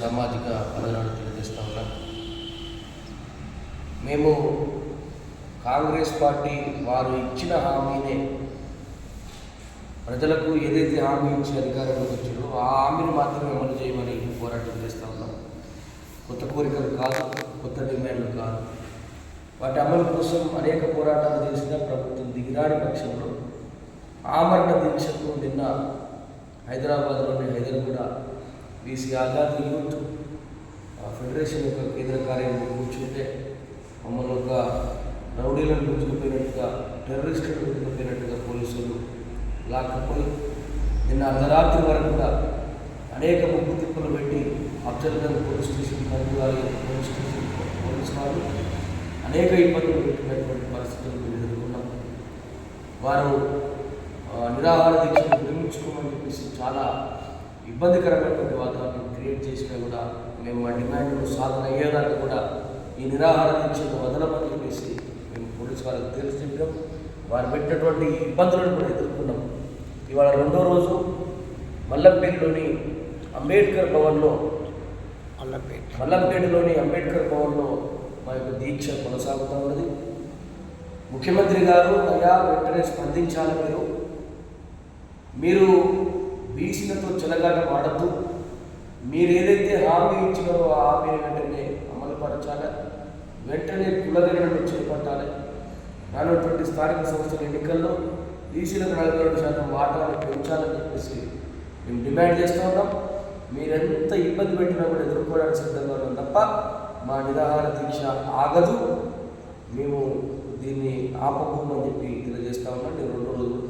సామాజిక వందనాలు తెలియజేస్తా ఉన్నాం. మేము కాంగ్రెస్ పార్టీ వారు ఇచ్చిన హామీనే ప్రజలకు ఏదైతే హామీ ఇచ్చి అధికారంలోకి వచ్చారో ఆ హామీని మాత్రమే అమలు చేయమని పోరాటం చేస్తూ ఉన్నాం. కొత్త కోరికలు కాదు కొత్త డిమాండ్లు కాదు. వాటి అమలు కోసం అనేక పోరాటాలు చేసిన ప్రభుత్వం దిగిరాని పక్షంలో ఆమరణ దీక్షకు నిన్న హైదరాబాద్లోని Hyderabad BC Azad youth federation యొక్క కేంద్ర కార్యాలయం కూర్చుంటే మమ్మల్ని ఒక రౌడీలను గుంజుకుపోయినట్టుగా టెర్రరిస్టులను గుంజుకుపోయినట్టుగా పోలీసులు లాక్కపోయి నిన్న అర్ధరాత్రి వరకు కూడా అనేక ముప్పు తిప్పులు పెట్టి observer police station Kurnool police station police వారు అనేక ఇబ్బందులు పెట్టినటువంటి పరిస్థితులు మేము ఎదుర్కొన్నాం. వారు నిరాహార దీక్షను విరమించుకోమని చెప్పేసి చాలా ఇబ్బందికరమైనటువంటి వాతావరణం క్రియేట్ చేసినా కూడా మేము మా డిమాండ్లు సాధన అయ్యేదాకా కూడా ఈ నిరాహార దీక్షను వదలమని చెప్పేసి మేము పోలీసు వాళ్ళకి తెలిసి చెప్పాం. వారు పెట్టినటువంటి ఇబ్బందులను కూడా ఎదుర్కొన్నాం. ఇవాళ రెండో రోజు మల్లంపేటలోని అంబేద్కర్ భవన్లో అల్లపేట మల్లంపేటలోని అంబేద్కర్ భవన్లో మా యొక్క దీక్ష కొనసాగుతూ ఉన్నది. ముఖ్యమంత్రి గారు అయ్యా వెంటనే స్పందించాలి మీరు. మీరు బీసీలతో చెలగాట వాడద్దు మీరు ఏదైతే హామీ ఇచ్చినారో ఆ హామీని వెంటనే అమలుపరచాలి వెంటనే కులగణను చేపట్టాలి. రానటువంటి స్థానిక సంస్థల ఎన్నికల్లో బీసీలకు నలభై రెండు శాతం వాటాను పెంచాలని చెప్పేసి మేము డిమాండ్ చేస్తూ ఉన్నాం. మీరెంత ఇబ్బంది పెట్టినా కూడా ఎదుర్కోవడానికి సిద్ధంగా ఉన్నాం తప్ప మా నిరాహార దీక్ష ఆగదు. మేము దీన్ని ఆపబోమని చెప్పి తెలియజేస్తా ఉన్నాం. నేను రెండు రోజులు